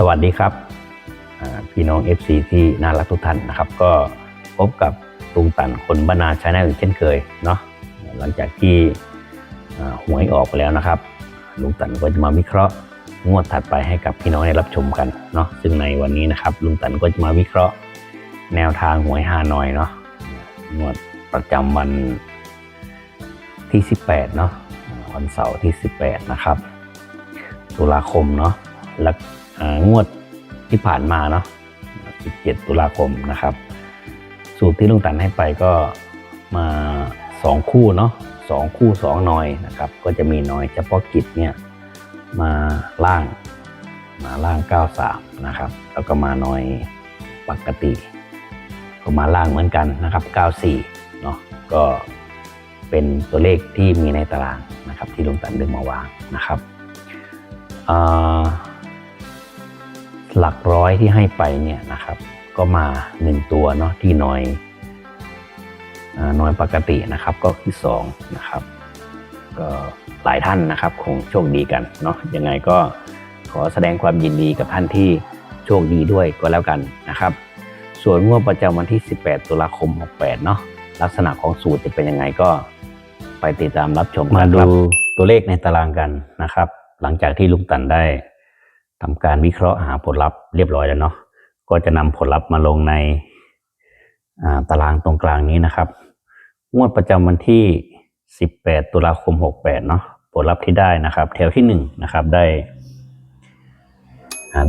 สวัสดีครับพี่น้อง FC ที่น่ารักทุกท่านนะครับ ก็พบกับตุงตันคนบรรณาชาแนลอีกเช่นเคยเนาะหลังจากที่หวยออกไปแล้วนะครับลุงตันก็จะมาวิเคราะห์งวดถัดไปให้กับพี่น้องได้รับชมกันเนาะซึ่งในวันนี้นะครับลุงตันก็จะมาวิเคราะห์แนวทางหวยฮานอยเนาะงวดประจำวันที่ 18เนาะวันเสาร์ที่ 18 นะครับ ตุลาคมเนาะและอ่า งวดที่ผ่านมาเนาะ 17 ตุลาคมนะครับ สูตรที่ลุงตันให้ไปก็มา 2 คู่เนาะสองคู่2หน่อยนะครับ ก็จะมีหน่อยเฉพาะกิจเนี่ยมาล่างมาล่าง 93 นะครับ แล้วก็มาหน่อยปกติ ก็มาล่างเหมือนกันนะครับ 94 เนาะก็เป็นตัวเลขที่มีในตารางนะครับ ที่ลุงตันดึงมาวางนะครับอ่า หลักร้อยที่ให้ไปเนี่ยนะครับ ก็มา 1 ตัวเนาะที่น้อยอน้อยปกตินะครับก็คือ2นะครับ ก็หลายท่านนะครับ คงโชคดีกันเนาะยังไงก็ขอแสดงความยินดีกับท่านที่โชคดีด้วยก็แล้วกันนะครับ ส่วนงวดประจำวันที่ 18 ตุลาคม 68 เนาะลักษณะของสูตรจะเป็นยังไงก็ไปติดตามรับชมมาดูตัวเลขในตารางกันนะครับ หลังจากที่ลุงตันได้ ทำการวิเคราะห์หาผลลัพธ์เรียบร้อยแล้วเนาะก็จะนำผลลัพธ์มาลงในตารางตรงกลางนี้นะครับ งวดประจำวันที่ 18 ตุลาคม 68 เนาะผลลัพธ์ที่ได้นะครับ แถวที่1นะครับได้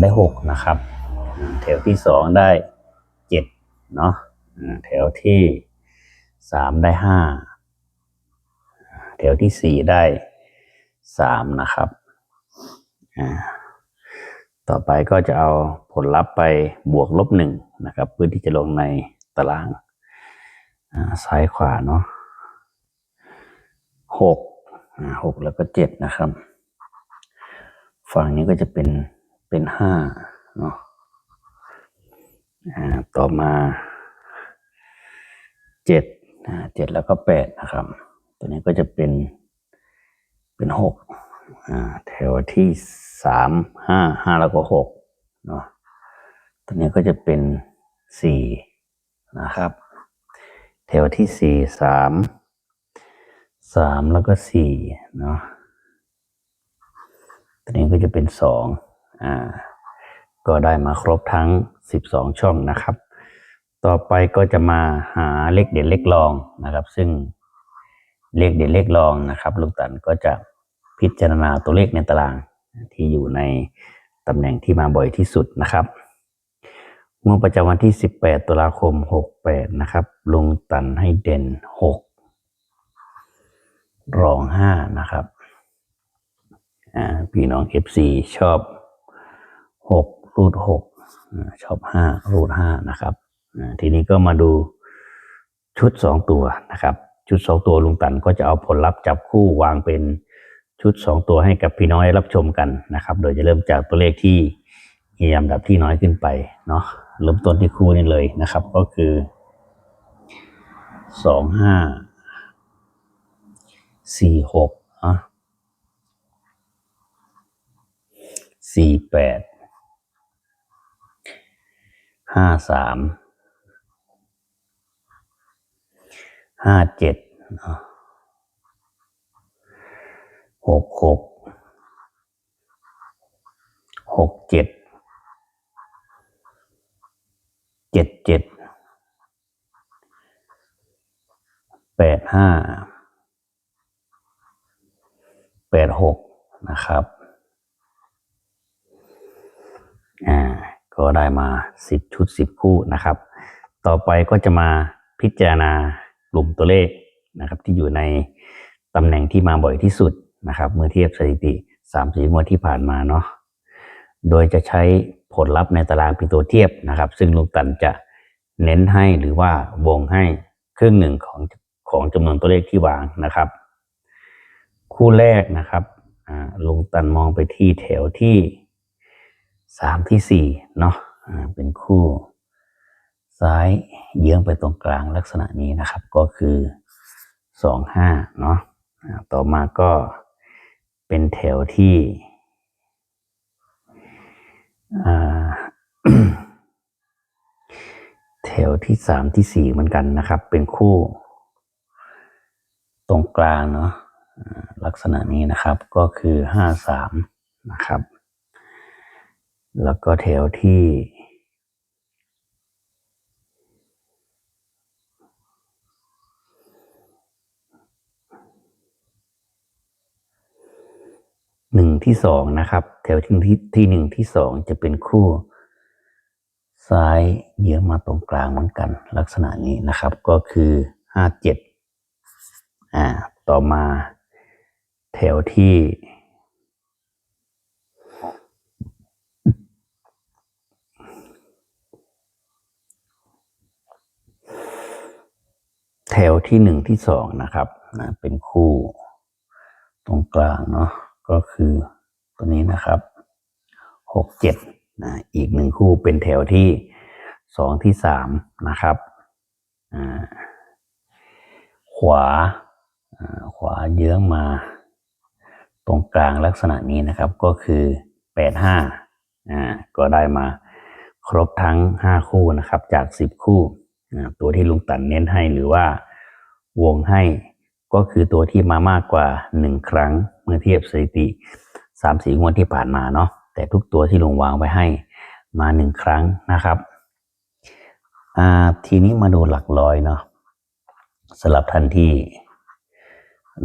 ได้6นะครับแถวที่ 2 ได้7เนาะแถวที่ 3 ได้ 5 แถวที่ 4 ได้3นะครับอ่า ต่อไปก็จะเอาผลลัพธ์ไปบวกลบหนึ่งนะครับเพื่อที่จะลงในตารางซ้ายขวาเนาะหกหกแล้วก็เจ็ดนะครับ ฝั่งนี้ก็จะเป็นเป็นห้าเนาะต่อมาเจ็ดเจ็ดแล้วก็แปดนะครับ ตัวนี้ก็จะเป็นเป็นหก แถวที่สามห้าห้าแล้วก็หกเนาะตัวนี้ก็จะเป็นสี่นะครับ แถวที่สี่สามสามแล้วก็สี่เนาะตัวนี้ก็จะเป็นสองอ่าก็ได้มาครบทั้งสิบสองช่องนะครับ ต่อไปก็จะมาหาเลขเด่นเลขรองนะครับ ซึ่งเลขเด่นเลขรองนะครับ ลุงตันก็จะ พิจารณาตัวเลขในตารางที่อยู่ในตำแหน่งที่มาบ่อยที่สุดนะครับงวดประจำวันที่ 18 ตุลาคม 68 นะครับลุงตันให้เด่น 6 รอง 5 นะครับอ่าพี่น้อง FC ชอบ 6 รูด 6 ชอบ 5 รูด 5 นะครับอ่าทีนี้ก็มาดูชุด 2 ตัวนะครับ ชุด 2 ตัวลุงตันก็จะเอาผลลัพธ์จับคู่วางเป็น ชุด 2 ตัวให้กับพี่น้องได้รับชมกันนะครับ โดยจะเริ่มจากตัวเลขที่มีลำดับที่น้อยขึ้นไปเนาะเริ่มต้นที่คู่นี้เลยนะครับ ก็คือสองห้าสี่หกอะสี่แปดห้าสามห้าเจ็ดอะ หกหกหกเจ็ดเจ็ดเจ็ดแปดห้าแปดหกนะครับ อ่า ก็ได้มาสิบชุดสิบคู่นะครับ ต่อไปก็จะมาพิจารณากลุ่มตัวเลขนะครับ ที่อยู่ในตำแหน่งที่มาบ่อยที่สุด นะครับเมื่อเทียบสถิติ3ามสี่งวดที่ผ่านมาเนาะโดยจะใช้ผลลัพธ์ในตารางปิโตรเทียบนะครับ ซึ่งลุงตันจะเน้นให้หรือว่าวงให้ครึ่งหนึ่งของของจำนวนตัวเลขที่วางนะครับ คู่แรกนะครับลุงตันมองไปที่แถวที่สามที่สี่เนาะเป็นคู่ซ้ายเยื้องไปตรงกลางลักษณะนี้นะครับ ก็คือสองห้าเนาะต่อมาก็ เป็นแถวที่แถวที่สามที่สี่เหมือนกันนะครับ เป็นคู่ ตรงกลางเนาะลักษณะนี้นะครับก็คือห้าสามนะครับ แล้วก็แถวที่ หนึ่งที่สองนะครับ แถวที่ที่หนึ่งที่สองจะเป็นคู่ ซ้ายเยื้องมาตรงกลางเหมือนกัน ลักษณะนี้นะครับ ก็คือห้าเจ็ดอ่าต่อมาแถวที่แถวที่หนึ่งที่สองนะครับนะเป็นคู่ตรงกลางเนาะ ก็คือตัวนี้นะครับหกเจ็ดนะอีกหนึ่งคู่เป็นแถวที่สองที่สามนะครับขวาขวาเยื้องมา ตรงกลางลักษณะนี้นะครับก็คือแปดห้าอ่ก็ได้มาครบทั้งห้าคู่นะครับจากสิบคู่ตัวที่ลุงตันเน้นให้หรือว่าวงให้ก็คือตัวที่มามากกว่าหนึ่งครั้ง เมื่อเทียบสถิติสามสี่งวดที่ผ่านมาเนาะแต่ทุกตัวที่ลุงวางไว้ให้มาหนึ่งครั้งนะครับทีนี้มาดูหลักร้อยเนาะสำหรับท่านที่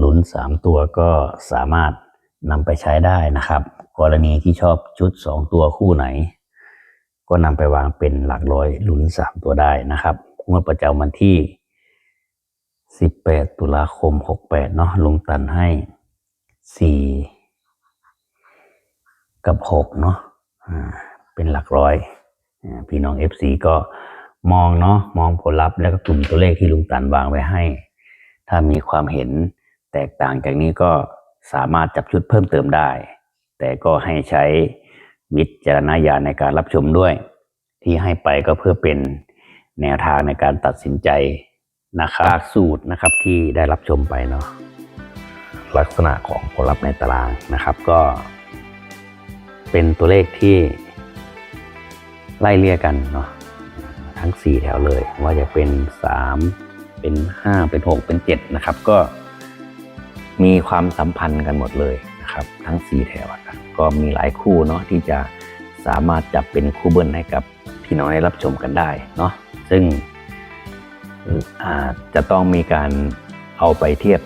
ลุ้นสามตัวก็สามารถนำไปใช้ได้นะครับ กรณีที่ชอบชุดสองตัวคู่ไหน ก็นำไปวางเป็นหลักร้อยลุ้นสามตัวได้นะครับงวดประจำวันที่ 18 ตุลาคม 68เนาะลุงตันให้ 4กับ6เนาะเป็นหลักร้อย พี่น้อง FC ก็มองเนาะมองผลลัพธ์แล้วก็กลุ่มตัวเลขที่ลุงตันวางไว้ให้ ถ้ามีความเห็นแตกต่างจากนี้ก็สามารถจับชุดเพิ่มเติมได้ แต่ก็ให้ใช้วิจารณญาณในการรับชมด้วย ที่ให้ไปก็เพื่อเป็นแนวทางในการตัดสินใจนะครับสูตรนะครับที่ได้รับชมไปเนาะ ลักษณะของผลลัพธ์ในตารางนะครับ ก็ เป็นตัวเลขที่ไล่เลี่ยกันเนาะทั้ง 4 แถวเลย ว่าจะเป็น 3 เป็น 5 เป็น 6 เป็น 7 นะครับ ก็มีความสัมพันธ์กันหมดเลยนะครับ ทั้ง 4 แถวก็มีหลายคู่เนาะที่จะสามารถจับเป็นคู่เบิ้ลให้กับพี่น้องได้รับชมกันได้เนาะซึ่งอาจจะต้องมีการเอาไปเทียบ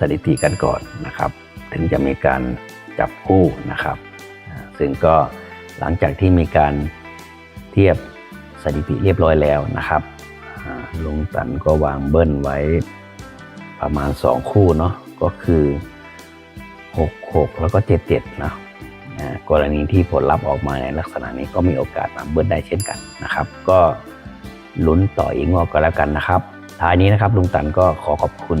สถิติกันก่อนนะครับ ถึงจะมีการจับคู่นะครับ ซึ่งก็หลังจากที่มีการเทียบสถิติเรียบร้อยแล้วนะครับลุงตันก็วางเบิ้ลไว้ประมาณ 2 คู่เนาะก็คือ 6 6 แล้วก็ 7 7นะกรณีที่ผลลัพธ์ออกมาในลักษณะนี้ก็มีโอกาสมาเบิ้ลได้เช่นกันนะครับ ก็ลุ้นต่ออีกงวดก็แล้วกันนะครับท้ายนี้นะครับลุงตันก็ขอขอบคุณ